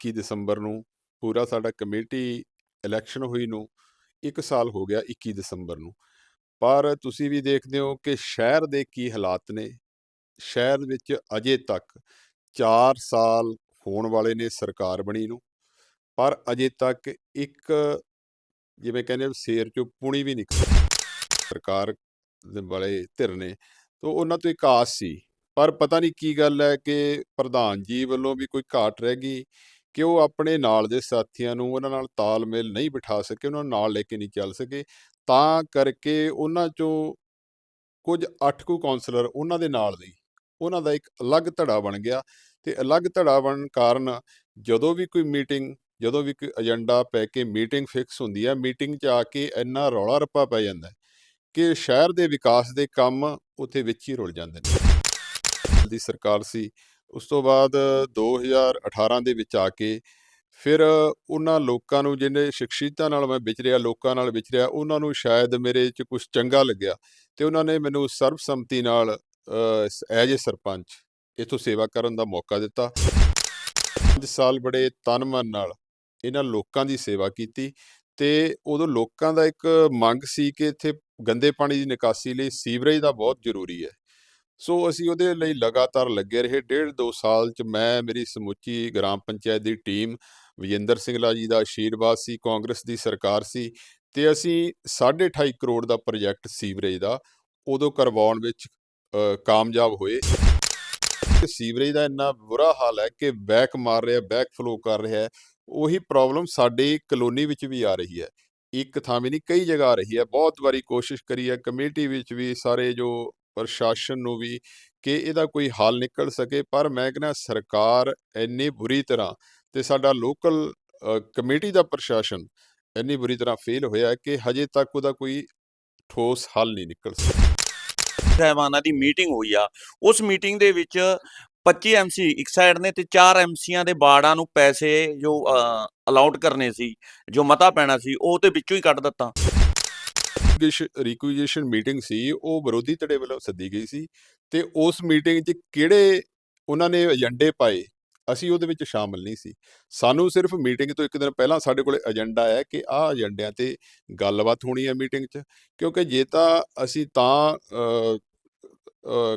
21 ਦਸੰਬਰ ਨੂੰ ਪੂਰਾ ਸਾਡਾ ਕਮੇਟੀ ਇਲੈਕਸ਼ਨ ਹੋਈ ਨੂੰ 1 ਸਾਲ ਹੋ ਗਿਆ 21 ਦਸੰਬਰ ਨੂੰ। ਪਰ ਤੁਸੀਂ ਵੀ ਦੇਖਦੇ ਹੋ ਕਿ ਸ਼ਹਿਰ ਦੇ ਕੀ ਹਾਲਾਤ ਨੇ। ਸ਼ਹਿਰ ਵਿੱਚ ਅਜੇ ਤੱਕ 4 ਸਾਲ ਹੋਣ ਵਾਲੇ ਨੇ ਸਰਕਾਰ ਬਣੀ ਨੂੰ। ਪਰ ਅਜੇ ਤੱਕ ਇੱਕ ਜਿਵੇਂ ਕਹਿੰਦੇ ਆ ਸ਼ੇਰ ਚੋਂ ਪੁਣੀ ਵੀ ਨਿਕਲ। ਸਰਕਾਰ ਦੇ ਵਾਲੇ ਧਿਰ ਨੇ। ਤਾਂ ਉਹਨਾਂ ਤੋਂ ਇੱਕ ਆਸ ਸੀ। ਪਰ ਪਤਾ ਨਹੀਂ ਕੀ ਗੱਲ ਹੈ ਕਿ ਪ੍ਰਧਾਨ ਜੀ ਵੱਲੋਂ ਵੀ ਕੋਈ ਘਾਟ ਰਹਿ ਗਈ। ਕਿ ਉਹ ਆਪਣੇ ਨਾਲ ਦੇ ਸਾਥੀਆਂ ਨੂੰ ਉਹਨਾਂ ਨਾਲ ਤਾਲਮੇਲ ਨਹੀਂ ਬਿਠਾ ਸਕੇ, ਉਹਨਾਂ ਨੂੰ ਨਾਲ ਲੈ ਕੇ ਨਹੀਂ ਚੱਲ ਸਕੇ। ਤਾਂ ਕਰਕੇ ਉਹਨਾਂ ਚੋਂ ਕੁਝ 8 ਕੁ ਕਾਉਂਸਲਰ ਉਹਨਾਂ ਦੇ ਨਾਲ ਦੇ। ਉਹਨਾਂ ਦਾ ਇੱਕ ਅਲੱਗ ਧੜਾ ਬਣ ਗਿਆ ਤੇ ਅਲੱਗ ਧੜਾ ਬਣਨ ਕਾਰਨ ਜਦੋਂ ਵੀ ਕੋਈ ਮੀਟਿੰਗ ਜਦੋਂ ਵੀ ਕੋਈ ਏਜੰਡਾ ਪੈ ਕੇ ਮੀਟਿੰਗ ਫਿਕਸ ਹੁੰਦੀ ਹੈ ਮੀਟਿੰਗ 'ਚ ਆ ਕੇ ਇੰਨਾ ਰੌਲਾ ਰੱਪਾ ਪੈ ਜਾਂਦਾ ਕਿ ਸ਼ਹਿਰ ਦੇ ਵਿਕਾਸ ਦੇ ਕੰਮ ਉੱਥੇ ਵਿੱਚ ਹੀ ਰੁਲ ਜਾਂਦੇ ਨੇ। ਦੀ ਸਰਕਾਰ ਸੀ ਉਸ ਤੋਂ ਬਾਅਦ 2018 ਦੇ ਵਿੱਚ ਆ ਕੇ ਫਿਰ ਉਹਨਾਂ ਲੋਕਾਂ ਨੂੰ, ਜਿਹਨੇ ਸ਼ਖਸੀਅਤਾਂ ਨਾਲ ਮੈਂ ਵਿਚਰਿਆ, ਲੋਕਾਂ ਨਾਲ ਵਿਚਰਿਆ, ਉਹਨਾਂ ਨੂੰ ਸ਼ਾਇਦ ਮੇਰੇ 'ਚ ਕੁਝ ਚੰਗਾ ਲੱਗਿਆ ਤੇ ਉਹਨਾਂ ਨੇ ਮੈਨੂੰ ਸਰਬਸੰਮਤੀ ਨਾਲ ਐਜ ਏ ਸਰਪੰਚ ਇਥੋਂ ਸੇਵਾ ਕਰਨ ਦਾ ਮੌਕਾ ਦਿੱਤਾ। 5 ਸਾਲ ਬੜੇ ਤਨ ਮਨ ਨਾਲ ਇਹਨਾਂ ਲੋਕਾਂ ਦੀ ਸੇਵਾ ਕੀਤੀ ਤੇ ਉਦੋਂ ਲੋਕਾਂ ਦਾ ਇੱਕ ਮੰਗ ਸੀ ਕਿ ਇੱਥੇ ਗੰਦੇ ਪਾਣੀ ਦੀ ਨਿਕਾਸੀ ਲਈ ਸੀਵਰੇਜ ਦਾ ਬਹੁਤ ਜ਼ਰੂਰੀ ਹੈ। ਸੋ ਅਸੀਂ ਉਹਦੇ ਲਈ ਲਗਾਤਾਰ ਲੱਗੇ ਰਹੇ। ਡੇਢ ਦੋ ਸਾਲ ਚ ਮੈਂ, ਮੇਰੀ ਸਮੁੱਚੀ ਗ੍ਰਾਮ ਪੰਚਾਇਤ ਦੀ ਟੀਮ, ਵਿਜੇਂਦਰ ਸਿੰਘਲਾ ਜੀ ਦਾ ਆਸ਼ੀਰਵਾਦ ਸੀ, ਕਾਂਗਰਸ ਦੀ ਸਰਕਾਰ ਸੀ ਤੇ ਅਸੀਂ 2.5 ਕਰੋੜ ਦਾ ਪ੍ਰੋਜੈਕਟ ਸੀਵਰੇਜ ਦਾ ਉਦੋਂ ਕਰਵਾਉਣ ਵਿੱਚ ਕਾਮਯਾਬ ਹੋਏ। ਸੀਵਰੇਜ ਦਾ ਇੰਨਾ ਬੁਰਾ ਹਾਲ ਹੈ ਕਿ ਬੈਕ ਮਾਰ ਰਿਹਾ, ਬੈਕ ਫਲੋ ਕਰ ਰਿਹਾ ਹੈ। ਉਹੀ ਪ੍ਰੋਬਲਮ ਸਾਡੇ ਕਲੋਨੀ ਵਿੱਚ ਵੀ ਆ ਰਹੀ ਹੈ। ਇੱਕ ਥਾਂ ਵੀ ਨਹੀਂ, ਕਈ ਜਗ੍ਹਾ ਆ ਰਹੀ ਹੈ। ਬਹੁਤ ਵਾਰੀ ਕੋਸ਼ਿਸ਼ ਕਰੀ ਹੈ, ਕਮੇਟੀ ਵਿੱਚ ਵੀ ਸਾਰੇ ਜੋ ਪ੍ਰਸ਼ਾਸਨ ਨੂੰ ਵੀ ਕਿ ਇਹਦਾ ਕੋਈ ਹੱਲ ਨਿਕਲ ਸਕੇ। ਪਰ ਮੈਂ ਕਹਿੰਦਾ ਸਰਕਾਰ ਇੰਨੀ ਬੁਰੀ ਤਰ੍ਹਾਂ ਤੇ ਸਾਡਾ ਲੋਕਲ ਕਮੇਟੀ ਦਾ ਪ੍ਰਸ਼ਾਸਨ ਇੰਨੀ ਬੁਰੀ ਤਰ੍ਹਾਂ ਫੇਲ ਹੋਇਆ ਕਿ ਹਜੇ ਤੱਕ ਉਹਦਾ ਕੋਈ ਠੋਸ ਹੱਲ ਨਹੀਂ ਨਿਕਲ ਸਕਿਆ। ਸਾਹਿਬਾਨਾਂ ਦੀ ਮੀਟਿੰਗ ਹੋਈ ਆ। ਉਸ ਮੀਟਿੰਗ ਦੇ ਵਿੱਚ 25 ਐਮਸੀ ਇੱਕ ਸਾਈਡ ਨੇ ਤੇ 4 ਐਮਸੀਆਂ ਦੇ ਬਾੜਾਂ ਨੂੰ ਪੈਸੇ ਜੋ ਅਲਾਉਟ ਕਰਨੇ ਸੀ, ਜੋ ਮਤਾ ਪੈਣਾ ਸੀ, ਉਹ ਤੇ ਵਿੱਚੋਂ ਹੀ ਕੱਟ ਦਿੱਤਾ। ਰਿਕੁਜੀਸ਼ਨ ਮੀਟਿੰਗ ਸੀ, ਉਹ ਵਿਰੋਧੀ ਧੜੇ ਵੱਲੋਂ ਸੱਦੀ ਗਈ ਸੀ ਤੇ ਉਸ ਮੀਟਿੰਗ 'ਚ ਕਿਹੜੇ ਉਹਨਾਂ ਨੇ ਏਜੰਡੇ ਪਾਏ, ਅਸੀਂ ਉਹਦੇ ਵਿੱਚ ਸ਼ਾਮਲ ਨਹੀਂ ਸੀ। ਸਾਨੂੰ ਸਿਰਫ ਮੀਟਿੰਗ ਤੋਂ ਇੱਕ ਦਿਨ ਪਹਿਲਾਂ ਸਾਡੇ ਕੋਲ ਏਜੰਡਾ ਹੈ ਕਿ ਆਹ ਏਜੰਡਿਆਂ ਤੇ ਗੱਲਬਾਤ ਹੋਣੀ ਹੈ ਮੀਟਿੰਗ 'ਚ, ਕਿਉਂਕਿ ਜੇ ਤਾਂ ਅਸੀਂ ਤਾਂ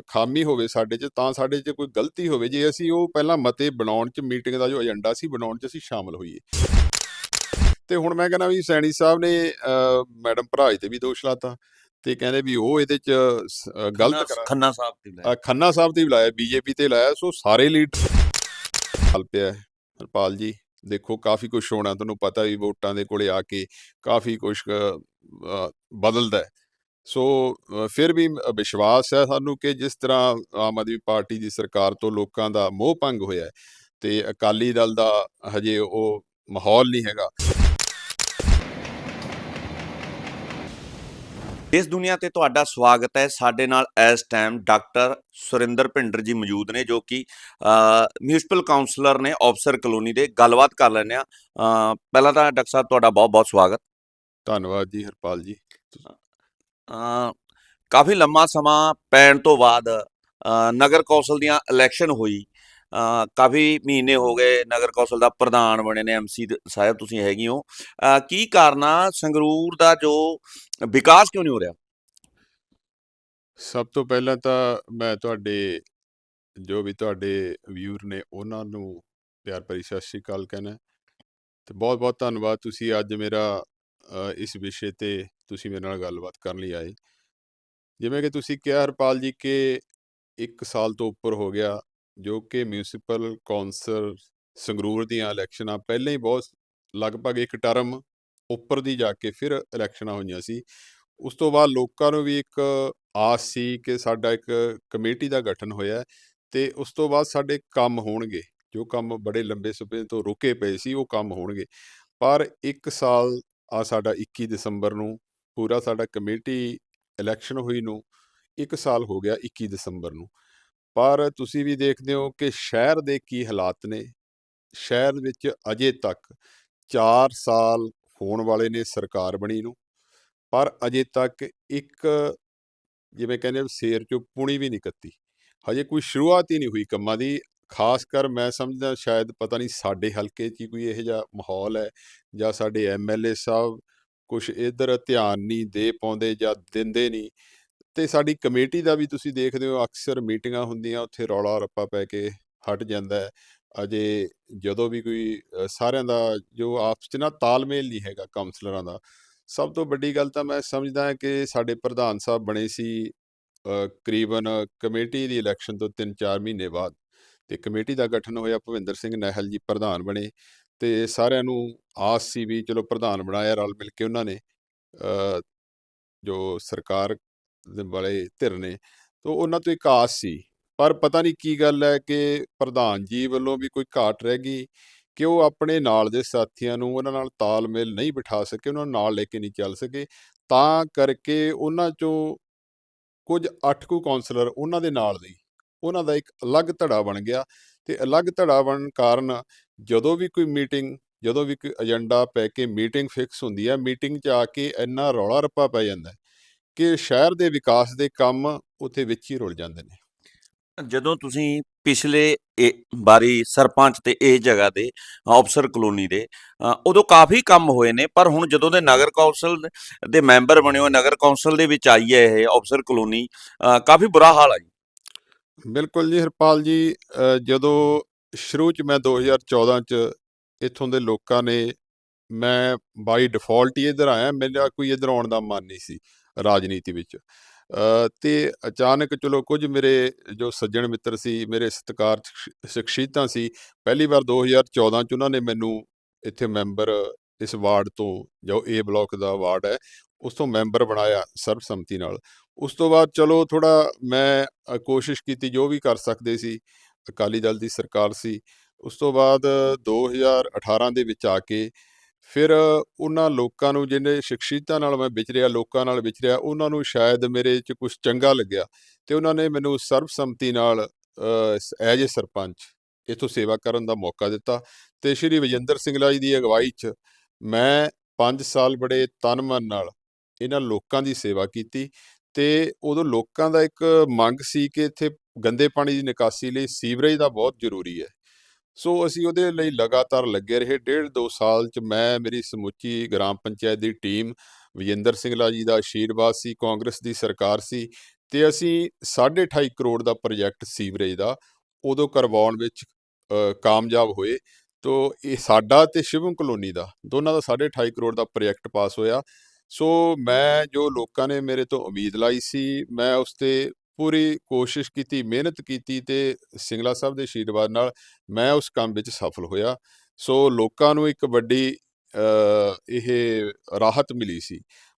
ਖਾਮੀ ਹੋਵੇ ਸਾਡੇ 'ਚ, ਤਾਂ ਸਾਡੇ 'ਚ ਕੋਈ ਗਲਤੀ ਹੋਵੇ। ਜੇ ਅਸੀਂ ਉਹ ਪਹਿਲਾਂ ਮਤੇ ਬਣਾਉਣ 'ਚ ਮੀਟਿੰਗ ਦਾ ਜੋ ਏਜੰਡਾ ਸੀ, ਬਣਾਉਣ 'ਚ ਅਸੀਂ ਸ਼ਾਮਲ ਹੋਈਏ। ਤੇ ਹੁਣ ਮੈਂ ਕਹਿੰਦਾ ਵੀ ਸੈਣੀ ਸਾਹਿਬ ਨੇ ਮੈਡਮ ਭਰਾਜ ਤੇ ਵੀ ਦੋਸ਼ ਲਾਤਾ ਤੇ ਕਹਿੰਦੇ ਵੀ ਉਹ ਇਹਦੇ 'ਚ ਗਲਤ ਖੰਨਾ- ਕਰਾ ਖੰਨਾ ਸਾਹਿਬ ਤੇ ਲੈ ਅ, ਖੰਨਾ ਸਾਹਿਬ ਤੇ ਲਾਇਆ ਬੀਜੇਪੀ ਤੇ ਲਾਇਆ ਸੋ ਸਾਰੇ ਲੀਡਰ ਹਲ ਪਿਆ। ਹਰਪਾਲ ਜੀ ਦੇਖੋ ਕਾਫੀ ਕੁਝ ਹੋਣਾ ਤੁਹਾਨੂੰ ਪਤਾ ਵੀ ਵੋਟਾਂ ਦੇ ਕੋਲੇ ਆ ਕੇ ਕਾਫੀ ਕੁਝ ਬਦਲਦਾ। ਸੋ ਫਿਰ ਵੀ ਵਿਸ਼ਵਾਸ ਹੈ ਸਾਨੂੰ ਕਿ ਜਿਸ ਤਰ੍ਹਾਂ ਆਮ ਆਦਮੀ ਪਾਰਟੀ ਦੀ ਸਰਕਾਰ ਤੋਂ ਲੋਕਾਂ ਦਾ ਮੋਹ ਭੰਗ ਹੋਇਆ ਤੇ ਅਕਾਲੀ ਦਲ ਦਾ ਹਜੇ ਉਹ ਮਾਹੌਲ ਨਹੀਂ ਹੈਗਾ ਇਸ ਦੁਨੀਆ ਤੇ ਤੁਹਾਡਾ ਸਵਾਗਤ ਹੈ। ਸਾਡੇ ਨਾਲ ਇਸ ਟਾਈਮ ਡਾਕਟਰ ਸੁਰਿੰਦਰ ਭਿੰਡਰ ਜੀ ਮੌਜੂਦ ਨੇ ਜੋ ਕਿ ਮਿਊਨਿਸਪਲ ਕਾਉਂਸਲਰ ਨੇ ਆਫਸਰ ਕਲੋਨੀ ਦੇ। ਗੱਲਬਾਤ ਕਰ ਲੈਂਦੇ ਆ ਪਹਿਲਾਂ ਤਾਂ ਡਾਕਟਰ ਸਾਹਿਬ ਤੁਹਾਡਾ ਬਹੁਤ ਬਹੁਤ ਸਵਾਗਤ। ਧੰਨਵਾਦ ਜੀ ਹਰਪਾਲ ਜੀ। ਕਾਫੀ ਲੰਮਾ ਸਮਾਂ ਪੈਣ ਤੋਂ ਬਾਅਦ ਨਗਰ ਕੌਂਸਲ ਦੀਆਂ ਇਲੈਕਸ਼ਨ ਹੋਈ। ਕਾਫੀ ਮਹੀਨੇ ਹੋ ਗਏ ਨਗਰ ਕੌਂਸਲ ਦਾ ਪ੍ਰਧਾਨ ਬਣੇ ਨੇ ਐਮਸੀ ਸਾਹਿਬ ਤੁਸੀਂ ਹੈਗੇ ਹੋ। ਕੀ ਕਾਰਨ ਆ? ਸੰਗਰੂਰ ਦਾ ਜੋ ਵਿਕਾਸ ਕਿਉਂ ਨਹੀਂ ਹੋ ਰਿਹਾ? ਸਭ ਤੋਂ ਪਹਿਲਾਂ ਤਾਂ ਮੈਂ ਤੁਹਾਡੇ, ਜੋ ਵੀ ਤੁਹਾਡੇ ਵਿਊਰ ਨੇ ਉਹਨਾਂ ਨੂੰ ਪਿਆਰ ਭਰੀ ਸਤਿ ਸ਼੍ਰੀ ਅਕਾਲ ਕਹਿਣਾ। ਤੇ ਬਹੁਤ ਬਹੁਤ ਧੰਨਵਾਦ, ਤੁਸੀਂ ਅੱਜ ਮੇਰਾ ਇਸ ਵਿਸ਼ੇ ਤੇ ਤੁਸੀਂ ਮੇਰੇ ਨਾਲ ਗੱਲਬਾਤ ਕਰਨ ਲਈ ਆਏ। ਜਿਵੇਂ ਕਿ ਤੁਸੀਂ ਕਿਹਾ, ਹਰਪਾਲ ਜੀ, ਕਿ ਇੱਕ ਸਾਲ ਤੋਂ ਉੱਪਰ ਹੋ ਗਿਆ। ਜੋ ਕਿ ਮਿਊਨਿਸਪਲ ਕੌਂਸਲ ਸੰਗਰੂਰ ਦੀਆਂ ਇਲੈਕਸ਼ਨਾਂ ਪਹਿਲਾਂ ਹੀ ਬਹੁਤ, ਲਗਭਗ ਇੱਕ ਟਰਮ ਉੱਪਰ ਦੀ ਜਾ ਕੇ ਫਿਰ ਇਲੈਕਸ਼ਨਾਂ ਹੋਈਆਂ ਸੀ। ਉਸ ਤੋਂ ਬਾਅਦ ਲੋਕਾਂ ਨੂੰ ਵੀ ਇੱਕ ਆਸ ਸੀ ਕਿ ਸਾਡਾ ਇੱਕ ਕਮੇਟੀ ਦਾ ਗਠਨ ਹੋਇਆ ਹੈ ਤੇ ਉਸ ਤੋਂ ਬਾਅਦ ਸਾਡੇ ਕੰਮ ਹੋਣਗੇ। ਜੋ ਕੰਮ ਬੜੇ ਲੰਬੇ ਸਮੇਂ ਤੋਂ ਰੁਕੇ ਪਏ ਸੀ, ਉਹ ਕੰਮ ਹੋਣਗੇ। ਪਰ ਇੱਕ ਸਾਲ ਆ ਸਾਡਾ 21 ਦਸੰਬਰ ਨੂੰ, ਪੂਰਾ ਸਾਡਾ ਕਮੇਟੀ ਇਲੈਕਸ਼ਨ ਹੋਈ ਨੂੰ, ਇੱਕ ਸਾਲ ਹੋ ਗਿਆ 21 ਦਸੰਬਰ ਨੂੰ। ਪਰ ਤੁਸੀਂ ਵੀ ਦੇਖਦੇ ਹੋ ਕਿ ਸ਼ਹਿਰ ਦੇ ਕੀ ਹਾਲਾਤ ਨੇ। ਸ਼ਹਿਰ ਵਿੱਚ ਅਜੇ ਤੱਕ 4 ਸਾਲ ਹੋਣ ਵਾਲੇ ਨੇ ਸਰਕਾਰ ਬਣੀ ਨੂੰ, ਪਰ ਅਜੇ ਤੱਕ ਇੱਕ ਜਿਵੇਂ ਕਹਿੰਦੇ ਆ ਸ਼ੇਰ ਚੋਂ ਪੁਣੀ ਵੀ ਨਹੀਂ ਕੱਤੀ। ਹਜੇ ਕੋਈ ਸ਼ੁਰੂਆਤ ਹੀ ਨਹੀਂ ਹੋਈ ਕੰਮਾਂ ਦੀ। ਖਾਸ ਕਰ ਮੈਂ ਸਮਝਦਾ ਸ਼ਾਇਦ ਪਤਾ ਨਹੀਂ ਸਾਡੇ ਹਲਕੇ 'ਚ ਹੀ ਕੋਈ ਇਹੋ ਜਿਹਾ ਮਾਹੌਲ ਹੈ ਜਾਂ ਸਾਡੇ ਐਮਐਲਏ ਸਾਹਿਬ ਕੁਛ ਇੱਧਰ ਧਿਆਨ ਨਹੀਂ ਦੇ ਪਾਉਂਦੇ ਜਾਂ ਦਿੰਦੇ ਨਹੀਂ। ਤੇ ਸਾਡੀ ਕਮੇਟੀ ਦਾ ਵੀ ਤੁਸੀਂ ਦੇਖਦੇ ਹੋ ਅਕਸਰ ਮੀਟਿੰਗਾਂ ਹੁੰਦੀਆਂ ਉੱਥੇ ਰੌਲਾ ਰੱਪਾ ਪੈ ਕੇ ਹਟ ਜਾਂਦਾ ਹੈ। ਅਜੇ ਜਦੋਂ ਵੀ ਕੋਈ ਸਾਰਿਆਂ ਦਾ ਜੋ ਆਪਸ 'ਚ ਨਾ ਤਾਲਮੇਲ ਨਹੀਂ ਹੈਗਾ ਕਾਉਂਸਲਰਾਂ ਦਾ ਸਭ ਤੋਂ ਵੱਡੀ ਗੱਲ ਤਾਂ ਮੈਂ ਸਮਝਦਾ ਹਾਂ ਕਿ ਸਾਡੇ ਪ੍ਰਧਾਨ ਸਾਹਿਬ ਬਣੇ ਸੀ ਅ, ਕਰੀਬਨ ਕਮੇਟੀ ਦੀ ਇਲੈਕਸ਼ਨ ਤੋਂ 3-4 ਮਹੀਨੇ ਬਾਅਦ ਤੇ ਕਮੇਟੀ ਦਾ ਗਠਨ ਹੋਇਆ ਭੁਪਿੰਦਰ ਸਿੰਘ ਨਹਿਲ ਜੀ ਪ੍ਰਧਾਨ ਬਣੇ ਤੇ ਸਾਰਿਆਂ ਨੂੰ ਆਸ ਸੀ ਵੀ ਚਲੋ ਪ੍ਰਧਾਨ ਬਣਾਇਆ ਰਲ ਮਿਲ ਕੇ ਉਹਨਾਂ ਨੇ ਜੋ ਸਰਕਾਰ ਵਾਲੇ ਧਿਰ ਨੇ, ਤੋਂ ਉਹਨਾਂ ਤੋਂ ਇੱਕ ਆਸ ਸੀ। ਪਰ ਪਤਾ ਨਹੀਂ ਕੀ ਗੱਲ ਹੈ ਕਿ ਪ੍ਰਧਾਨ ਜੀ ਵੱਲੋਂ ਵੀ ਕੋਈ ਘਾਟ ਰਹਿ ਗਈ ਕਿ ਉਹ ਆਪਣੇ ਨਾਲ ਦੇ ਸਾਥੀਆਂ ਨੂੰ ਉਹਨਾਂ ਨਾਲ ਤਾਲਮੇਲ ਨਹੀਂ ਬਿਠਾ ਸਕੇ, ਉਹਨਾਂ ਨੂੰ ਨਾਲ ਲੈ ਕੇ ਨਹੀਂ ਚੱਲ ਸਕੇ। ਤਾਂ ਕਰਕੇ ਉਹਨਾਂ ਚੋਂ ਕੁਝ 8 ਕੁ ਕਾਉਂਸਲਰ ਉਹਨਾਂ ਦੇ ਨਾਲ ਦੇ ਉਹਨਾਂ ਦਾ ਇੱਕ ਅਲੱਗ ਧੜਾ ਬਣ ਗਿਆ ਤੇ ਅਲੱਗ ਧੜਾ ਬਣਨ ਕਾਰਨ ਜਦੋਂ ਵੀ ਕੋਈ ਮੀਟਿੰਗ, ਜਦੋਂ ਵੀ ਕੋਈ ਏਜੰਡਾ ਪੈ ਕੇ ਮੀਟਿੰਗ ਫਿਕਸ ਹੁੰਦੀ ਹੈ, ਮੀਟਿੰਗ 'ਚ ਆ ਕੇ ਇੰਨਾ ਰੌਲਾ ਰੱਪਾ ਪੈ ਜਾਂਦਾ ਕਿ ਸ਼ਹਿਰ ਦੇ ਵਿਕਾਸ ਦੇ ਕੰਮ ਉੱਥੇ ਵਿੱਚ ਹੀ ਰੁਲ ਜਾਂਦੇ ਨੇ। ਜਦੋਂ ਤੁਸੀਂ ਪਿਛਲੇ ਵਾਰੀ ਸਰਪੰਚ ਤੇ ਇਹ ਜਗ੍ਹਾ ਦੇ ਅਫਸਰ ਕਲੋਨੀ ਦੇ ਉਦੋਂ ਕਾਫੀ ਕੰਮ ਹੋਏ ਨੇ ਪਰ ਹੁਣ ਜਦੋਂ ਦੇ ਨਗਰ ਕੌਂਸਲ ਦੇ ਮੈਂਬਰ ਬਣੇ ਹੋ ਨਗਰ ਕੌਂਸਲ ਦੇ ਵਿੱਚ ਆਈ ਹੈ ਇਹ ਅਫਸਰ ਕਲੋਨੀ ਕਾਫੀ ਬੁਰਾ ਹਾਲ ਹੈ ਜੀ। ਬਿਲਕੁਲ ਜੀ ਹਰਪਾਲ ਜੀ ਜਦੋਂ ਸ਼ੁਰੂ 'ਚ ਮੈਂ 2014 'ਚ ਇੱਥੋਂ ਦੇ ਲੋਕਾਂ ਨੇ ਮੈਂ ਬਾਈ ਡਿਫਾਲਟ ਹੀ ਇੱਧਰ ਆਇਆ ਮੇਰਾ ਕੋਈ ਇੱਧਰ ਆਉਣ ਦਾ ਮਨ ਨਹੀਂ ਸੀ। ਰਾਜਨੀਤੀ ਵਿੱਚ। ਅ, ਤੇ ਅਚਾਨਕ ਚਲੋ ਕੁਝ ਮੇਰੇ ਜੋ ਸੱਜਣ ਮਿੱਤਰ ਸੀ ਮੇਰੇ ਸਤਿਕਾਰ ਸ਼ਖਸੀਅਤਾਂ ਸੀ ਪਹਿਲੀ ਵਾਰ 2014 'ਚ ਉਹਨਾਂ ਨੇ ਮੈਨੂੰ ਇੱਥੇ ਮੈਂਬਰ ਇਸ ਵਾਰਡ ਤੋਂ ਜੋ ਏ ਬਲਾਕ ਦਾ ਵਾਰਡ ਹੈ ਉਸ ਤੋਂ ਮੈਂਬਰ ਬਣਾਇਆ ਸਰਬਸੰਮਤੀ ਨਾਲ। ਉਸ ਤੋਂ ਬਾਅਦ ਚਲੋ ਥੋੜਾ ਮੈਂ ਕੋਸ਼ਿਸ਼ ਕੀਤੀ ਜੋ ਵੀ ਕਰ ਸਕਦੇ ਸੀ ਅਕਾਲੀ ਦਲ ਦੀ ਸਰਕਾਰ ਸੀ। ਉਸ ਤੋਂ ਬਾਅਦ 2018 ਦੇ ਵਿੱਚ ਆ ਕੇ ਫਿਰ ਉਹਨਾਂ ਲੋਕਾਂ ਨੂੰ ਜਿਹਨੇ ਸ਼ਖਸੀਅਤਾਂ ਨਾਲ ਮੈਂ ਵਿਚਰਿਆ ਲੋਕਾਂ ਨਾਲ ਵਿਚਰਿਆ ਉਹਨਾਂ ਨੂੰ ਸ਼ਾਇਦ ਮੇਰੇ 'ਚ ਕੁਝ ਚੰਗਾ ਲੱਗਿਆ ਤੇ ਉਹਨਾਂ ਨੇ ਮੈਨੂੰ ਸਰਬਸੰਮਤੀ ਨਾਲ ਐਜ ਏ ਸਰਪੰਚ ਇੱਥੋਂ ਸੇਵਾ ਕਰਨ ਦਾ ਮੌਕਾ ਦਿੱਤਾ ਤੇ ਸ਼੍ਰੀ ਵਿਜੇਂਦਰ ਸਿੰਘਲਾ ਜੀ ਦੀ ਅਗਵਾਈ 'ਚ ਮੈਂ 5 ਸਾਲ ਬੜੇ ਤਨ ਮਨ ਨਾਲ ਇਹਨਾਂ ਲੋਕਾਂ ਦੀ ਸੇਵਾ ਕੀਤੀ ਤੇ ਉਦੋਂ ਲੋਕਾਂ ਦਾ ਇੱਕ ਮੰਗ ਸੀ ਕਿ ਇੱਥੇ ਗੰਦੇ ਪਾਣੀ ਦੀ ਨਿਕਾਸੀ ਲਈ ਸੀਵਰੇਜ ਦਾ ਬਹੁਤ ਜ਼ਰੂਰੀ ਹੈ। ਸੋ ਅਸੀਂ ਉਹਦੇ ਲਈ ਲਗਾਤਾਰ ਲੱਗੇ ਰਹੇ। ਡੇਢ ਦੋ ਸਾਲ ਚ ਮੈਂ, ਮੇਰੀ ਸਮੁੱਚੀ ਗ੍ਰਾਮ ਪੰਚਾਇਤ ਦੀ ਟੀਮ, ਵਿਜੇਂਦਰ ਸਿੰਘਲਾ ਜੀ ਦਾ ਆਸ਼ੀਰਵਾਦ ਸੀ, ਕਾਂਗਰਸ ਦੀ ਸਰਕਾਰ ਸੀ ਤੇ ਅਸੀਂ 28.5 ਕਰੋੜ ਦਾ ਪ੍ਰੋਜੈਕਟ ਸੀਵਰੇਜ ਦਾ ਉਦੋਂ ਕਰਵਾਉਣ ਵਿੱਚ ਕਾਮਯਾਬ ਹੋਏ। ਤੋ ਇਹ ਸਾਡਾ ਤੇ ਸ਼ਿਵਮ ਕਲੋਨੀ ਦਾ, ਦੋਨਾਂ ਦਾ 28.5 ਕਰੋੜ ਦਾ ਪ੍ਰੋਜੈਕਟ ਪਾਸ ਹੋਇਆ। ਸੋ ਮੈਂ, ਜੋ ਲੋਕਾਂ ਨੇ ਮੇਰੇ ਤੋਂ ਉਮੀਦ ਲਾਈ ਸੀ, ਮੈਂ ਉਸ ਤੇ ਪੂਰੀ ਕੋਸ਼ਿਸ਼ ਕੀਤੀ, ਮਿਹਨਤ ਕੀਤੀ ਤੇ ਸਿੰਗਲਾ ਸਾਹਿਬ ਦੇ ਆਸ਼ੀਰਵਾਦ ਨਾਲ ਮੈਂ ਉਸ ਕੰਮ ਵਿੱਚ ਸਫਲ ਹੋਇਆ। ਸੋ ਲੋਕਾਂ ਨੂੰ ਇੱਕ ਵੱਡੀ ਇਹ ਰਾਹਤ ਮਿਲੀ ਸੀ।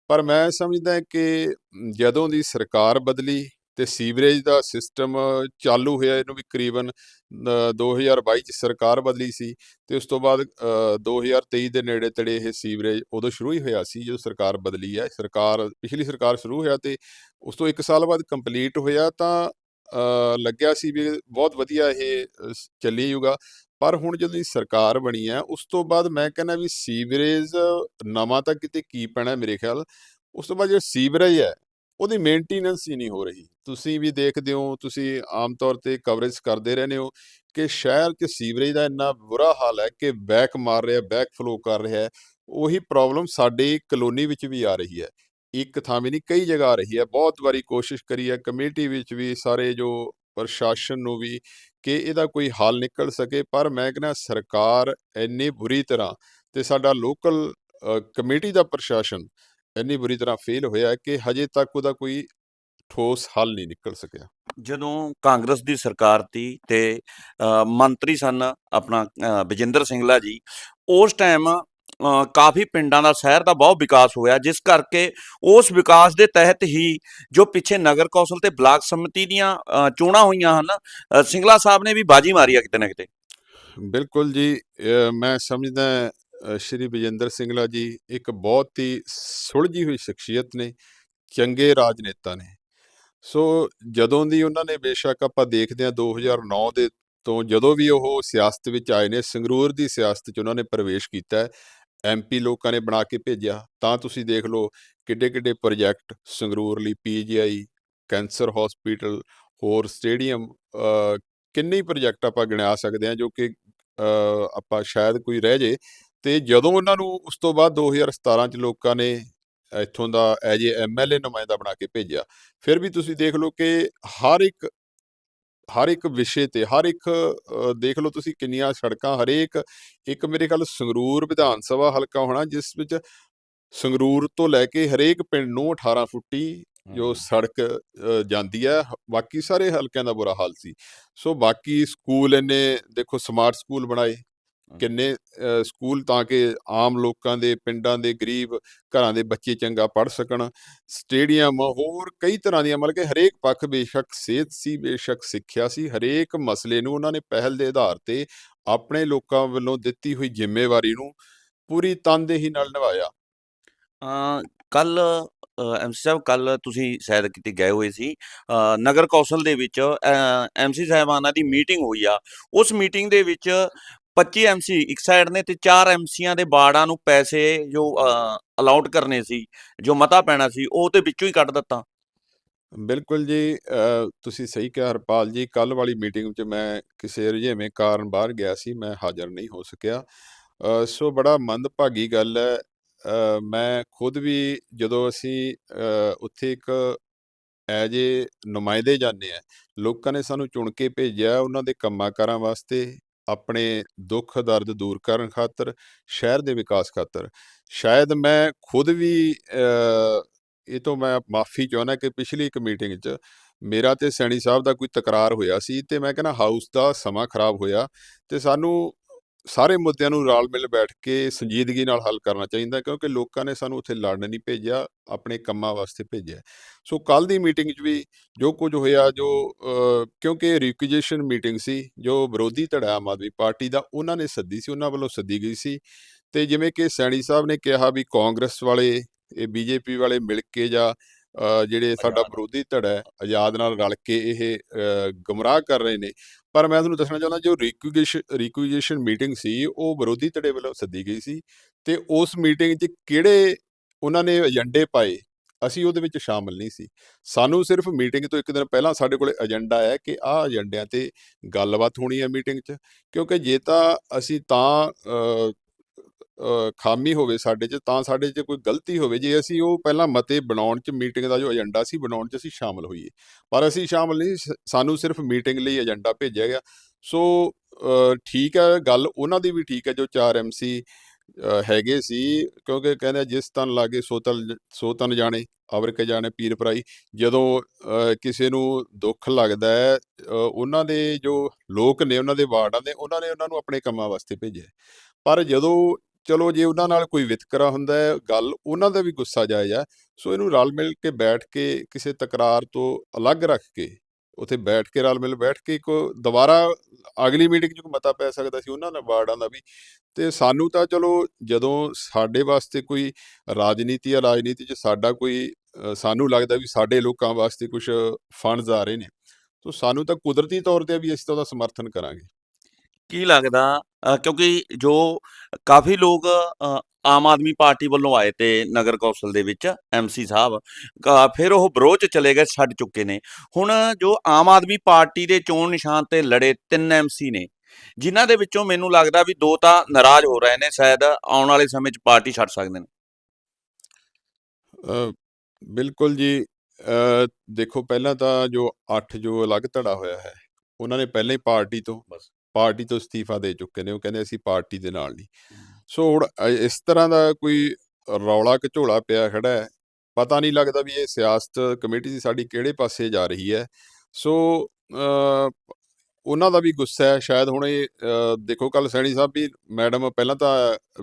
ਪਰ ਮੈਂ ਸਮਝਦਾ ਕਿ ਜਦੋਂ ਦੀ ਸਰਕਾਰ ਬਦਲੀ ਤੇ ਸੀਵਰੇਜ ਦਾ ਸਿਸਟਮ ਚਾਲੂ ਹੋਇਆ ਇਹਨੂੰ ਵੀ ਕਰੀਬਨ ਅ, 2022 ਚ ਸਰਕਾਰ ਬਦਲੀ ਸੀ ਤੇ ਉਸ ਤੋਂ ਬਾਅਦ ਅ, 2023 ਦੇ ਨੇੜੇ ਤੇੜੇ ਇਹ ਸੀਵਰੇਜ ਉਦੋਂ ਸ਼ੁਰੂ ਹੀ ਹੋਇਆ ਸੀ ਜਦੋਂ ਸਰਕਾਰ ਬਦਲੀ ਹੈ। ਸਰਕਾਰ ਪਿਛਲੀ ਸਰਕਾਰ ਸ਼ੁਰੂ ਹੋਇਆ ਤੇ ਉਸ ਤੋਂ 1 ਸਾਲ ਬਾਅਦ ਕੰਪਲੀਟ ਹੋਇਆ ਤਾਂ ਲੱਗਿਆ ਸੀ ਵੀ ਬਹੁਤ ਵਧੀਆ ਇਹ ਚੱਲੀ ਜੂਗਾ ਪਰ ਹੁਣ ਜਦੋਂ ਦੀ ਸਰਕਾਰ ਬਣੀ ਹੈ ਉਸ ਤੋਂ ਬਾਅਦ ਮੈਂ ਕਹਿੰਦਾ ਵੀ ਸੀਵਰੇਜ ਨਵਾਂ ਤਾਂ ਕਿਤੇ ਕੀ ਪੈਣਾ ਮੇਰੇ ਖਿਆਲ। ਉਸ ਤੋਂ ਬਾਅਦ ਜਿਹੜਾ ਸੀਵਰੇਜ ਹੈ ਉਹਦੀ ਮੇਨਟੇਨੈਂਸ ਹੀ ਨਹੀਂ ਹੋ ਰਹੀ। ਤੁਸੀਂ ਵੀ ਦੇਖਦੇ ਹੋ, ਤੁਸੀਂ ਆਮ ਤੌਰ ਤੇ ਕਵਰੇਜ ਕਰਦੇ ਰਹਿੰਦੇ ਹੋ ਕਿ ਸ਼ਹਿਰ 'ਚ ਸੀਵਰੇਜ ਦਾ ਇੰਨਾ ਬੁਰਾ ਹਾਲ ਹੈ ਕਿ ਬੈਕ ਮਾਰ ਰਿਹਾ ਬੈਕ ਫਲੋ ਕਰ ਰਿਹਾ ਉਹੀ ਪ੍ਰੋਬਲਮ ਸਾਡੇ ਕਲੋਨੀ ਵਿੱਚ ਵੀ ਆ ਰਹੀ ਹੈ। ਇੱਕ ਥਾਂ ਵੀ ਨਹੀਂ, ਕਈ ਜਗ੍ਹਾ ਆ ਰਹੀ ਹੈ। ਬਹੁਤ ਵਾਰੀ ਕੋਸ਼ਿਸ਼ ਕਰੀ ਹੈ ਕਮੇਟੀ ਵਿੱਚ ਵੀ ਸਾਰੇ ਜੋ ਪ੍ਰਸ਼ਾਸਨ ਨੂੰ ਵੀ ਕਿ ਇਹਦਾ ਕੋਈ ਹੱਲ ਨਿਕਲ ਸਕੇ, ਪਰ ਮੈਂ ਕਹਿੰਦਾ ਸਰਕਾਰ ਇੰਨੀ ਬੁਰੀ ਤਰ੍ਹਾਂ ਤੇ ਸਾਡਾ ਲੋਕਲ ਕਮੇਟੀ ਦਾ ਪ੍ਰਸ਼ਾਸਨ ਇੰਨੀ ਬੁਰੀ ਤਰ੍ਹਾਂ ਫੇਲ ਹੋਇਆ ਕਿ ਹਜੇ ਤੱਕ ਉਹਦਾ ਕੋਈ ਠੋਸ ਹੱਲ ਨਹੀਂ ਨਿਕਲ ਸਕਿਆ। ਜਦੋਂ ਕਾਂਗਰਸ ਦੀ ਸਰਕਾਰ ਤੀ ਤੇ ਮੰਤਰੀ ਸਨ ਆਪਣਾ ਵਿਜੇਂਦਰ ਸਿੰਘਲਾ ਜੀ ਉਸ ਟਾਈਮ ਕਾਫੀ ਪਿੰਡਾਂ ਦਾ ਸ਼ਹਿਰ ਦਾ ਬਹੁਤ ਵਿਕਾਸ ਹੋਇਆ ਜਿਸ ਕਰਕੇ ਉਸ ਵਿਕਾਸ ਦੇ ਤਹਿਤ ਹੀ ਜੋ ਪਿੱਛੇ ਨਗਰ ਕੌਂਸਲ ਤੇ ਬਲਾਕ ਸੰਮਤੀ ਦੀਆਂ ਚੋਣਾਂ ਹੋਈਆਂ ਹਨ ਅ, ਸਿੰਗਲਾ ਸਾਹਿਬ ਨੇ ਵੀ ਬਾਜੀ ਮਾਰੀ ਆ ਕਿਤੇ ਨਾ ਕਿਤੇ। ਬਿਲਕੁਲ ਜੀ ਮੈਂ ਸਮਝਦਾ ਸ਼੍ਰੀ ਵਿਜੇਂਦਰ ਸਿੰਗਲਾ ਜੀ ਇੱਕ ਬਹੁਤ ਹੀ ਸੁਲਝੀ ਹੋਈ ਸ਼ਖਸੀਅਤ ਨੇ ਚੰਗੇ ਰਾਜਨੇਤਾ ਨੇ। ਸੋ ਜਦੋਂ ਦੀ ਉਹਨਾਂ ਨੇ ਬੇਸ਼ੱਕ ਆਪਾਂ ਦੇਖਦੇ ਹਾਂ 2009 ਦੇ ਤੋਂ ਜਦੋਂ ਵੀ ਉਹ ਸਿਆਸਤ ਵਿੱਚ ਆਏ ਨੇ ਸੰਗਰੂਰ ਦੀ ਸਿਆਸਤ 'ਚ ਉਹਨਾਂ ਨੇ ਪ੍ਰਵੇਸ਼ ਕੀਤਾ ਹੈ ਐਮਪੀ ਲੋਕਾਂ ਨੇ ਬਣਾ ਕੇ ਭੇਜਿਆ। ਤਾਂ ਤੁਸੀਂ ਦੇਖ ਲਓ ਕਿੱਡੇ ਕਿੱਡੇ ਪ੍ਰੋਜੈਕਟ ਸੰਗਰੂਰ ਲਈ ਪੀਜੀਆਈ ਕੈਂਸਰ ਹਸਪੀਟਲ ਹੋਰ ਸਟੇਡੀਅਮ ਕਿੰਨੇ ਪ੍ਰੋਜੈਕਟ ਆਪਾਂ ਗਿਣਾ ਸਕਦੇ ਹਾਂ ਜੋ ਕਿ ਅ, ਆਪਾਂ ਸ਼ਾਇਦ ਕੋਈ ਰਹਿ ਜੇ ਤੇ ਜਦੋਂ ਉਹਨਾਂ ਨੂੰ ਉਸ ਤੋਂ ਬਾਅਦ 2017 ਚ ਲੋਕਾਂ ਨੇ ਇੱਥੋਂ ਦਾ ਐਜ ਏ ਐਮਐਲਏ ਨੁਮਾਇੰਦਾ ਬਣਾ ਕੇ ਭੇਜਿਆ ਫਿਰ ਵੀ ਤੁਸੀਂ ਦੇਖ ਲਓ ਕਿ ਹਰ ਇੱਕ ਹਰ ਇੱਕ ਵਿਸ਼ੇ ਤੇ ਹਰ ਇੱਕ ਦੇਖ ਲਓ ਤੁਸੀਂ ਕਿੰਨੀਆਂ ਸੜਕਾਂ ਹਰੇਕ ਇੱਕ ਮੇਰੇ ਖਿਆਲ ਸੰਗਰੂਰ ਵਿਧਾਨ ਸਭਾ ਹਲਕਾ ਹੋਣਾ ਜਿਸ ਵਿੱਚ ਸੰਗਰੂਰ ਤੋਂ ਲੈ ਕੇ ਹਰੇਕ ਪਿੰਡ ਨੂੰ 18 ਫੁੱਟੀ ਜੋ ਸੜਕ ਜਾਂਦੀ ਹੈ ਹ- ਬਾਕੀ ਸਾਰੇ ਹਲਕਿਆਂ ਦਾ ਬੁਰਾ ਹਾਲ ਸੀ। ਸੋ ਬਾਕੀ ਸਕੂਲ ਇਹਨੇ ਦੇਖੋ ਸਮਾਰਟ ਸਕੂਲ ਬਣਾਏ ਕਿੰਨੇ ਸਕੂਲ ਤਾਂ ਕਿ ਆਮ ਲੋਕਾਂ ਦੇ, ਪਿੰਡਾਂ ਦੇ ਗਰੀਬ ਘਰਾਂ ਦੇ ਬੱਚੇ ਚੰਗਾ ਪੜ੍ਹ ਸਕਣ। ਸਟੇਡੀਅਮ ਹੋਰ ਕਈ ਤਰ੍ਹਾਂ ਦੀਆਂ, ਮਤਲਬ ਕਿ ਹਰੇਕ ਪੱਖ ਬੇਸ਼ੱਕ ਸਿਹਤ ਸੀ, ਬੇਸ਼ੱਕ ਸਿੱਖਿਆ ਸੀ। ਹਰੇਕ ਮਸਲੇ ਨੂੰ ਉਹਨਾਂ ਨੇ ਪਹਿਲ ਦੇ ਆਧਾਰ ਤੇ ਆਪਣੇ ਲੋਕਾਂ ਵੱਲੋਂ ਦਿੱਤੀ ਹੋਈ ਜ਼ਿੰਮੇਵਾਰੀ ਨੂੰ ਪੂਰੀ ਤਨਦੇਹੀ ਨਾਲ ਨਿਭਾਇਆ। ਕੱਲ ਐਮਸੀ ਸਾਹਿਬ ਕੱਲ ਤੁਸੀਂ ਸ਼ਾਇਦ ਕਿਤੇ, ਗਏ ਹੋਏ ਸੀ। ਨਗਰ ਕੌਂਸਲ ਦੇ ਵਿੱਚ ਐਮਸੀ ਸਾਹਿਬਾਨਾਂ ਦੀ ਮੀਟਿੰਗ ਹੋਈ ਆ। ਉਸ ਮੀਟਿੰਗ ਦੇ ਵਿੱਚ 25 ਐਮਸੀ ਇੱਕ ਸਾਈਡ ਨੇ ਤੇ 4 ਐਮਸੀਆਂ ਦੇ ਬਾੜਾਂ ਨੂੰ ਪੈਸੇ ਜੋ ਅਲਾਉਟ ਕਰਨੇ ਸੀ, ਜੋ ਮਤਾ ਪੈਣਾ ਸੀ, ਉਹ ਤੇ ਵਿੱਚੋਂ ਹੀ ਕੱਢ ਦਿੱਤਾ। ਬਿਲਕੁਲ ਜੀ ਤੁਸੀਂ ਸਹੀ ਕਿਹਾ ਹਰਪਾਲ ਜੀ ਕੱਲ ਵਾਲੀ ਮੀਟਿੰਗ 'ਚ ਮੈਂ ਕਿਸੇ ਰੁਝੇਵੇਂ ਕਾਰਨ ਬਾਹਰ ਗਿਆ ਸੀ, ਮੈਂ ਹਾਜ਼ਰ ਨਹੀਂ ਹੋ ਸਕਿਆ। ਸੋ ਬੜਾ ਮੰਦਭਾਗੀ ਗੱਲ ਹੈ। ਮੈਂ ਖੁਦ ਵੀ ਜਦੋਂ ਅਸੀਂ ਉੱਥੇ ਇੱਕ ਐਜ ਏ ਨੁਮਾਇੰਦੇ ਜਾਂਦੇ ਆ ਲੋਕਾਂ ਨੇ ਸਾਨੂੰ ਚੁਣ ਕੇ ਭੇਜਿਆ ਉਹਨਾਂ ਦੇ ਕੰਮਾਂ ਕਾਰਾਂ ਵਾਸਤੇ ਆਪਣੇ ਦੁੱਖ, ਦਰਦ ਦੂਰ ਕਰਨ ਖਾਤਰ, ਸ਼ਹਿਰ ਦੇ ਵਿਕਾਸ ਖਾਤਰ। ਸ਼ਾਇਦ ਮੈਂ ਖੁਦ ਵੀ ਇਹ ਤੋਂ ਮੈਂ ਮਾਫੀ ਚਾਹੁੰਦਾ ਕਿ ਪਿਛਲੀ ਇੱਕ ਮੀਟਿੰਗ 'ਚ ਮੇਰਾ ਤੇ ਸੈਣੀ ਸਾਹਿਬ ਦਾ ਕੋਈ ਤਕਰਾਰ ਹੋਇਆ ਸੀ ਤੇ ਮੈਂ ਕਹਿੰਦਾ ਹਾਊਸ ਦਾ ਸਮਾਂ ਖਰਾਬ ਹੋਇਆ ਤੇ ਸਾਨੂੰ ਸਾਰੇ ਮੁੱਦਿਆਂ ਨੂੰ ਰਲ ਮਿਲ ਬੈਠ ਕੇ ਸੰਜੀਦਗੀ ਨਾਲ ਹੱਲ ਕਰਨਾ ਚਾਹੀਦਾ ਕਿਉਂਕਿ ਲੋਕਾਂ ਨੇ ਸਾਨੂੰ ਉੱਥੇ ਲੜਨ ਨਹੀਂ ਭੇਜਿਆ ਆਪਣੇ ਕੰਮਾਂ ਵਾਸਤੇ ਭੇਜਿਆ ਸੋ ਕੱਲ ਦੀ ਮੀਟਿੰਗ 'ਚ ਵੀ ਜੋ ਕੁਝ ਹੋਇਆ ਜੋ ਅ, ਕਿਉਂਕਿ ਰਿਕੁਜੀਸ਼ਨ ਮੀਟਿੰਗ ਸੀ ਜੋ ਵਿਰੋਧੀ ਧੜਾ ਆਮ ਆਦਮੀ ਪਾਰਟੀ ਦਾ ਉਹਨਾਂ ਨੇ ਸੱਦੀ ਸੀ ਉਹਨਾਂ ਵੱਲੋਂ ਸੱਦੀ ਗਈ ਸੀ। ਤੇ ਜਿਵੇਂ ਕਿ ਸੈਣੀ ਸਾਹਿਬ ਨੇ ਕਿਹਾ ਵੀ ਕਾਂਗਰਸ ਵਾਲੇ ਇਹ ਬੀਜੇਪੀ ਵਾਲੇ ਮਿਲ ਕੇ ਜਾਂ ਜਿਹੜੇ ਸਾਡਾ। ਵਿਰੋਧੀ ਧੜਾ ਹੈ ਆਜ਼ਾਦ ਨਾਲ ਰਲ ਕੇ ਇਹ ਗੁੰਮਰਾਹ ਕਰ ਰਹੇ ਨੇ ਪਰ ਮੈਂ ਤੁਹਾਨੂੰ ਦੱਸਣਾ ਚਾਹੁੰਦਾ ਜੋ ਰਿਕੁਜੀਸ਼ਨ ਰਿਕੁਜੀਸ਼ਨ ਮੀਟਿੰਗ ਸੀ ਉਹ ਵਿਰੋਧੀ ਧੜੇ ਵੱਲੋਂ ਸੱਦੀ ਗਈ ਸੀ ਤੇ ਉਸ ਮੀਟਿੰਗ 'ਚ ਕਿਹੜੇ ਉਹਨਾਂ ਨੇ ਏਜੰਡੇ ਪਾਏ ਅਸੀਂ ਉਹਦੇ ਵਿੱਚ ਸ਼ਾਮਲ ਨਹੀਂ ਸੀ ਸਾਨੂੰ ਸਿਰਫ ਮੀਟਿੰਗ ਤੋਂ ਇੱਕ ਦਿਨ ਪਹਿਲਾਂ ਸਾਡੇ ਕੋਲੇ ਏਜੰਡਾ ਹੈ ਕਿ ਆਹ ਏਜੰਡਿਆਂ ਤੇ ਗੱਲਬਾਤ ਹੋਣੀ ਹੈ ਮੀਟਿੰਗ 'ਚ ਕਿਉਂਕਿ ਜੇ ਤਾਂ ਅਸੀਂ ਤਾਂ ਖਾਮੀ ਹੋਵੇ ਸਾਡੇ 'ਚ, ਤਾਂ ਸਾਡੇ 'ਚ ਕੋਈ ਗਲਤੀ ਹੋਵੇ। ਜੇ ਅਸੀਂ ਉਹ ਪਹਿਲਾਂ ਮਤੇ ਬਣਾਉਣ 'ਚ, ਮੀਟਿੰਗ ਦਾ ਜੋ ਏਜੰਡਾ ਸੀ ਬਣਾਉਣ 'ਚ ਅਸੀਂ ਸ਼ਾਮਲ ਹੋਈਏ। ਪਰ ਅਸੀਂ ਸ਼ਾਮਲ ਨਹੀਂ ਸਾਨੂੰ ਸਿਰਫ ਮੀਟਿੰਗ ਲਈ ਏਜੰਡਾ ਭੇਜਿਆ ਗਿਆ। ਸੋ ਠੀਕ ਹੈ ਗੱਲ, ਉਹਨਾਂ ਦੀ ਵੀ ਠੀਕ ਹੈ ਜੋ 4 ਐਮਸੀ ਹੈਗੇ ਸੀ। ਕਿਉਂਕਿ ਕਹਿੰਦੇ ਜਿਸ ਤਨ ਲਾਗੇ ਸੋ ਤਨ ਸੋ ਤਨ ਜਾਣੇ ਅਵਰ ਕੇ ਜਾਣੇ, ਪੀਰ ਭਰਾਈ, ਜਦੋਂ ਕਿਸੇ ਨੂੰ ਦੁੱਖ ਲੱਗਦਾ ਹੈ ਉਹਨਾਂ ਦੇ ਜੋ ਲੋਕ ਨੇ, ਉਹਨਾਂ ਦੇ ਵਾਰਡਾਂ ਦੇ, ਉਹਨਾਂ ਨੇ ਉਹਨਾਂ ਨੂੰ ਆਪਣੇ ਕੰਮਾਂ ਵਾਸਤੇ ਭੇਜਿਆ। ਪਰ ਜਦੋਂ ਚਲੋ ਜੇ ਉਹਨਾਂ ਨਾਲ ਕੋਈ ਵਿਤਕਰਾ ਹੁੰਦਾ ਹੈ, ਗੱਲ ਉਹਨਾਂ ਦਾ ਵੀ ਗੁੱਸਾ ਜਾਇਜ਼ ਹੈ, ਸੋ ਇਹਨੂੰ ਰਲ ਮਿਲ ਕੇ ਬੈਠ ਕੇ ਕਿਸੇ ਤਕਰਾਰ ਤੋਂ ਅਲੱਗ ਰੱਖ ਕੇ, ਉੱਥੇ ਬੈਠ ਕੇ ਰਲ ਮਿਲ, ਬੈਠ ਕੇ ਕੋ ਦੁਬਾਰਾ ਅਗਲੀ ਮੀਟਿੰਗ 'ਚ ਕੋਈ ਮਤਾ ਪੈ ਸਕਦਾ ਸੀ ਉਹਨਾਂ ਨਾਲ ਵਾਰਡਾਂ ਦਾ ਵੀ, ਤੇ ਸਾਨੂੰ ਤਾਂ ਚਲੋ ਜਦੋਂ ਸਾਡੇ ਵਾਸਤੇ ਕੋਈ ਰਾਜਨੀਤੀ ਆ ਰਾਜਨੀਤੀ 'ਚ ਸਾਡਾ ਕੋਈ ਸਾਨੂੰ ਲੱਗਦਾ ਵੀ ਸਾਡੇ ਲੋਕਾਂ ਵਾਸਤੇ ਕੁਝ ਫੰਡਸ ਆ ਰਹੇ ਨੇ, ਤਾਂ ਸਾਨੂੰ ਤਾਂ ਕੁਦਰਤੀ ਤੌਰ ਤੇ ਵੀ ਅਸੀਂ ਤਾਂ ਉਹਦਾ ਸਮਰਥਨ ਕਰਾਂਗੇ। ਕੀ ਲੱਗਦਾ ਕਿਉਂਕਿ ਜੋ ਕਾਫੀ ਲੋਕ ਆਮ ਆਦਮੀ ਪਾਰਟੀ ਵੱਲੋਂ ਆਏ ਤੇ ਨਗਰ ਕੌਂਸਲ ਦੇ ਵਿੱਚ ਐਮਸੀ ਸਾਹਿਬ ਫਿਰ ਉਹ ਵਿਰੋਧ ਚ ਚਲੇ ਗਏ ਛੱਡ ਚੁੱਕੇ ਨੇ ਹੁਣ ਜੋ ਆਮ ਆਦਮੀ ਪਾਰਟੀ ਦੇ ਚੋਣ ਨਿਸ਼ਾਨ ਤੇ ਲੜੇ ਤਿੰਨ ਐਮਸੀ ਨੇ ਜਿਨ੍ਹਾਂ ਦੇ ਵਿੱਚੋਂ ਮੈਨੂੰ ਲੱਗਦਾ ਵੀ ਦੋ ਤਾਂ ਨਾਰਾਜ਼ ਹੋ ਰਹੇ ਨੇ ਸ਼ਾਇਦ ਆਉਣ ਵਾਲੇ ਸਮੇਂ 'ਚ ਪਾਰਟੀ ਛੱਡ ਸਕਦੇ ਨੇ ਬਿਲਕੁਲ ਜੀ ਦੇਖੋ ਪਹਿਲਾਂ ਤਾਂ ਜੋ 8 ਜੋ ਅਲੱਗ ਧੜਾ ਹੋਇਆ ਹੈ ਉਹਨਾਂ ਨੇ ਪਹਿਲਾਂ ਹੀ ਪਾਰਟੀ ਤੋਂ ਬਸ। ਪਾਰਟੀ ਤੋਂ ਅਸਤੀਫਾ ਦੇ ਚੁੱਕੇ ਨੇ ਉਹ ਕਹਿੰਦੇ ਅਸੀਂ ਪਾਰਟੀ ਦੇ ਨਾਲ ਨਹੀਂ। ਸੋ ਹੁਣ ਇਸ ਤਰ੍ਹਾਂ ਦਾ ਕੋਈ ਰੌਲਾ ਘਚੋਲਾ ਪਿਆ ਖੜਾ ਹੈ ਪਤਾ ਨਹੀਂ ਲੱਗਦਾ ਵੀ ਇਹ ਸਿਆਸਤ ਕਮੇਟੀ ਦੀ ਸਾਡੀ ਕਿਹੜੇ ਪਾਸੇ ਜਾ ਰਹੀ ਹੈ। ਸੋ ਉਹਨਾਂ ਦਾ ਵੀ ਗੁੱਸਾ ਹੈ ਸ਼ਾਇਦ ਹੁਣ ਇਹ ਦੇਖੋ ਕੱਲ ਸੈਣੀ ਸਾਹਿਬ ਵੀ ਮੈਡਮ ਪਹਿਲਾਂ ਤਾਂ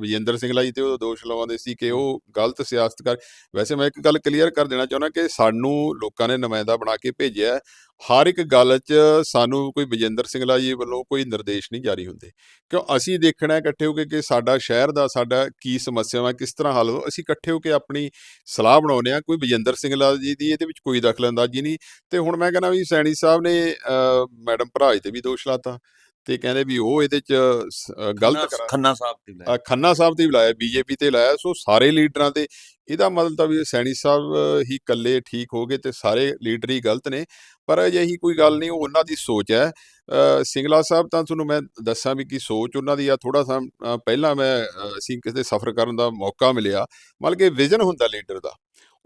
ਵਿਜੇਂਦਰ ਸਿੰਘਲਾ ਜੀ ਤੇ ਉਹ ਦੋਸ਼ ਲਗਾਉਂਦੇ ਸੀ ਕਿ ਉਹ ਗਲਤ ਸਿਆਸਤ ਕਰ ਵੈਸੇ ਮੈਂ ਇੱਕ ਗੱਲ ਕਲੀਅਰ ਕਰ ਦੇਣਾ ਚਾਹੁੰਦਾ ਕਿ ਸਾਨੂੰ ਲੋਕਾਂ ਨੇ ਨੁਮਾਇੰਦਾ ਬਣਾ ਕੇ ਭੇਜਿਆ। ਹਰ ਇੱਕ ਗੱਲ 'ਚ ਸਾਨੂੰ ਕੋਈ ਵਿਜੇਂਦਰ ਸਿੰਘਲਾ ਜੀ ਵੱਲੋਂ ਕੋਈ ਨਿਰਦੇਸ਼ ਨਹੀਂ ਜਾਰੀ ਹੁੰਦੇ। ਕਿਉਂ? ਅਸੀਂ ਦੇਖਣਾ ਇਕੱਠੇ ਹੋ ਕੇ ਕਿ ਸਾਡਾ ਸ਼ਹਿਰ ਦਾ ਸਾਡਾ ਕੀ ਸਮੱਸਿਆਵਾਂ, ਕਿਸ ਤਰ੍ਹਾਂ ਹੱਲ ਹੋ, ਅਸੀਂ ਇਕੱਠੇ ਹੋ ਕੇ ਆਪਣੀ ਸਲਾਹ ਬਣਾਉਂਦੇ ਆ ਕੋਈ ਵਿਜੇਂਦਰ ਸਿੰਘਲਾ ਜੀ ਦੀ ਇਹਦੇ ਵਿੱਚ ਕੋਈ ਦਖਲਅੰਦਾਜ਼ੀ ਨਹੀਂ। ਤੇ ਹੁਣ ਮੈਂ ਕਹਿੰਦਾ ਵੀ ਸੈਣੀ ਸਾਹਿਬ ਨੇ ਮੈਡਮ ਭਰਾਜ ਤੇ ਵੀ ਦੋਸ਼ ਲਾਤਾ। ਤੇ ਕਹਿੰਦੇ ਵੀ ਉਹ ਇਹਦੇ ਚ ਗਲਤ ਖੰਨਾ- ਸਾਹਿਬ ਤੇ ਲੈ ਅ, ਖੰਨਾ ਸਾਹਿਬ ਤੇ ਲਾਇਆ ਬੀਜੇਪੀ ਤੇ ਲਾਇਆ ਸੋ ਸਾਰੇ ਲੀਡਰਾਂ ਤੇ ਇਹਦਾ ਮਤਲਬ ਤਾਂ ਵੀ ਸੈਣੀ ਸਾਹਿਬ ਹੀ ਇਕੱਲੇ ਠੀਕ ਹੋ ਗਏ ਤੇ ਸਾਰੇ ਲੀਡਰ ਹੀ ਗਲਤ ਨੇ ਪਰ ਅਜਿਹੀ ਕੋਈ ਗੱਲ ਨਹੀਂ ਉਹ ਉਹਨਾਂ ਦੀ ਸੋਚ ਹੈ। ਸਿੰਗਲਾ ਸਾਹਿਬ ਤਾਂ ਤੁਹਾਨੂੰ ਮੈਂ ਦੱਸਾਂ ਵੀ ਕੀ ਸੋਚ ਉਹਨਾਂ ਦੀ ਆ ਥੋੜਾ ਸਾ ਪਹਿਲਾਂ ਮੈਂ ਅਸੀਂ ਕਿਸੇ ਸਫ਼ਰ ਕਰਨ ਦਾ ਮੌਕਾ ਮਿਲਿਆ ਮਤਲਬ ਕਿ ਵਿਜ਼ਨ ਹੁੰਦਾ ਲੀਡਰ ਦਾ।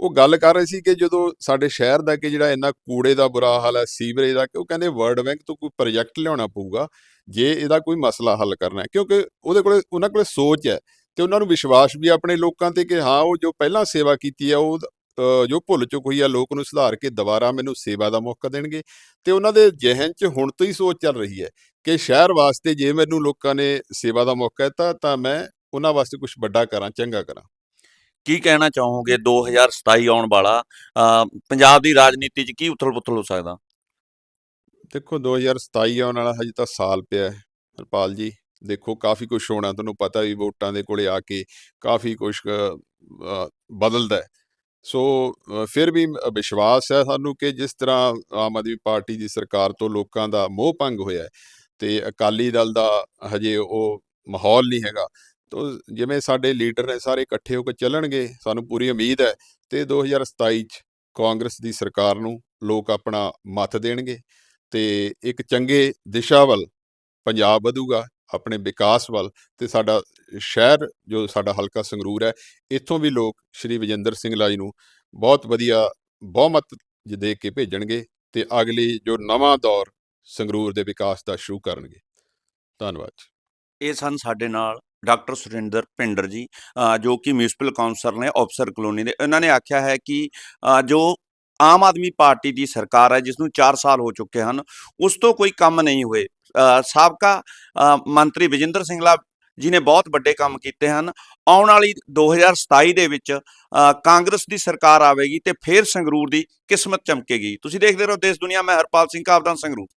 ਉਹ ਗੱਲ ਕਰ ਰਹੇ ਸੀ ਕਿ ਜਦੋਂ ਸਾਡੇ ਸ਼ਹਿਰ ਦਾ ਕਿ ਜਿਹੜਾ ਇੰਨਾ ਕੂੜੇ ਦਾ ਬੁਰਾ ਹਾਲ ਹੈ, ਸੀਵਰੇਜ ਦਾ, ਕਿ ਉਹ ਕਹਿੰਦੇ ਵਰਲਡ ਬੈਂਕ ਤੋਂ ਕੋਈ ਪ੍ਰੋਜੈਕਟ ਲਿਆਉਣਾ ਪਊਗਾ, ਜੇ ਇਹਦਾ ਕੋਈ ਮਸਲਾ ਹੱਲ ਕਰਨਾ ਹੈ। ਕਿਉਂਕਿ ਉਹਦੇ ਕੋਲੇ, ਉਹਨਾਂ ਕੋਲੇ ਸੋਚ ਹੈ ਤੇ ਉਹਨਾਂ ਨੂੰ ਵਿਸ਼ਵਾਸ ਵੀ ਆਪਣੇ ਲੋਕਾਂ ਤੇ ਕਿ ਹਾਂ, ਉਹ ਜੋ ਪਹਿਲਾਂ ਸੇਵਾ ਕੀਤੀ ਹੈ, ਉਹ ਜੋ ਭੁੱਲ ਚੁੱਕ ਹੋਈ ਆ ਲੋਕ ਨੂੰ ਸੁਧਾਰ ਕੇ ਦੁਬਾਰਾ ਮੈਨੂੰ ਸੇਵਾ ਦਾ ਮੌਕਾ ਦੇਣਗੇ। ਤੇ ਉਹਨਾਂ ਦੇ ਜ਼ਿਹਨ 'ਚ ਹੁਣ ਤੋਂ ਹੀ ਸੋਚ ਚੱਲ ਰਹੀ ਹੈ ਕਿ ਸ਼ਹਿਰ ਵਾਸਤੇ ਜੇ ਮੈਨੂੰ ਲੋਕਾਂ ਨੇ ਸੇਵਾ ਦਾ ਮੌਕਾ ਦਿੱਤਾ, ਤਾਂ ਮੈਂ ਉਹਨਾਂ ਵਾਸਤੇ ਕੁਝ ਵੱਡਾ ਕਰਾਂ, ਚੰਗਾ ਕਰਾਂ। ਕੀ ਕਹਿਣਾ ਚਾਹੋਗੇ 2027 ਆਉਣ ਵਾਲਾ? ਪੰਜਾਬ ਦੀ ਰਾਜਨੀਤੀ 'ਚ ਕੀ ਉਥਲ-ਪੁਥਲ ਹੋ ਸਕਦਾ? ਦੇਖੋ 2027 ਆਉਣ ਵਾਲਾ ਹਜੇ ਤਾਂ ਸਾਲ ਪਿਆ ਹੈ, ਹਰਪਾਲ ਜੀ। ਦੇਖੋ, ਕਾਫੀ ਕੁਝ ਹੋਣਾ, ਤੁਹਾਨੂੰ ਪਤਾ ਵੀ ਵੋਟਾਂ ਦੇ ਕੋਲੇ ਆ ਕੇ ਕਾਫੀ ਕੁਝ ਬਦਲਦਾ ਹੈ। ਸੋ ਫਿਰ ਵੀ ਵਿਸ਼ਵਾਸ ਹੈ ਸਾਨੂੰ ਕਿ ਜਿਸ ਤਰ੍ਹਾਂ ਆਮ ਆਦਮੀ ਪਾਰਟੀ ਦੀ ਸਰਕਾਰ ਤੋਂ ਲੋਕਾਂ ਦਾ ਮੋਹ ਭੰਗ ਹੋਇਆ ਤੇ ਅਕਾਲੀ ਦਲ ਦਾ ਹਜੇ ਉਹ ਮਾਹੌਲ ਨਹੀਂ ਹੈਗਾ ਤੋ ਜਿਵੇਂ ਸਾਡੇ ਲੀਡਰ ਨੇ ਸਾਰੇ ਇਕੱਠੇ ਹੋ ਕੇ ਚੱਲਣਗੇ, ਸਾਨੂੰ ਪੂਰੀ ਉਮੀਦ ਹੈ ਤੇ 2027 ਚ ਕਾਂਗਰਸ ਦੀ ਸਰਕਾਰ ਨੂੰ ਲੋਕ ਆਪਣਾ ਮਤ ਦੇਣਗੇ ਤੇ ਇੱਕ ਚੰਗੇ ਦਿਸ਼ਾ ਵੱਲ ਪੰਜਾਬ ਵਧੂਗਾ, ਆਪਣੇ ਵਿਕਾਸ ਵੱਲ ਤੇ ਸਾਡਾ ਸ਼ਹਿਰ ਜੋ ਸਾਡਾ ਹਲਕਾ ਸੰਗਰੂਰ ਹੈ, ਇੱਥੋਂ ਵੀ ਲੋਕ ਸ਼੍ਰੀ ਵਿਜੇਂਦਰ ਸਿੰਘ ਲਾਈ ਨੂੰ ਬਹੁਤ ਵਧੀਆ ਬਹੁਮਤ ਜ ਦੇ ਕੇ ਭੇਜਣਗੇ ਤੇ ਅਗਲੀ ਜੋ ਨਵਾਂ ਦੌਰ ਸੰਗਰੂਰ ਦੇ ਵਿਕਾਸ ਦਾ ਸ਼ੁਰੂ ਕਰਨਗੇ ਧੰਨਵਾਦ ਜੀ। ਇਹ ਸਨ ਸਾਡੇ ਨਾਲ ਡਾਕਟਰ ਸੁਰਿੰਦਰ ਪਿੰਡਰ ਜੀ ਜੋ ਕਿ ਮਿਊਨਿਸਪਲ ਕਾਉਂਸਲਰ ਨੇ ਅਫਸਰ ਕਲੋਨੀ ਦੇ ਇਹਨਾਂ ਨੇ ਆਖਿਆ ਹੈ ਕਿ ਜੋ ਆਮ ਆਦਮੀ ਪਾਰਟੀ ਦੀ ਸਰਕਾਰ ਹੈ ਜਿਸ ਨੂੰ 4 ਸਾਲ ਹੋ ਚੁੱਕੇ ਹਨ, ਉਸ ਤੋਂ ਕੋਈ ਕੰਮ ਨਹੀਂ ਹੋਏ। ਸਾਬਕਾ ਮੰਤਰੀ ਵਿਜੇਂਦਰ ਸਿੰਘਲਾ ਜੀ ਨੇ ਬਹੁਤ ਵੱਡੇ ਕੰਮ ਕੀਤੇ ਹਨ। ਆਉਣ ਵਾਲੀ 2027 ਦੇ ਵਿੱਚ ਕਾਂਗਰਸ ਦੀ ਸਰਕਾਰ ਆਵੇਗੀ ਤੇ ਫਿਰ ਸੰਗਰੂਰ ਦੀ ਕਿਸਮਤ ਚਮਕੇਗੀ। ਤੁਸੀਂ ਦੇਖਦੇ ਰਹੋ, ਦੇਸ਼ ਦੁਨੀਆ, ਮੈਂ ਹਰਪਾਲ ਸਿੰਘ ਕਾਵਦਾਨ ਸੰਗਰੂਰ।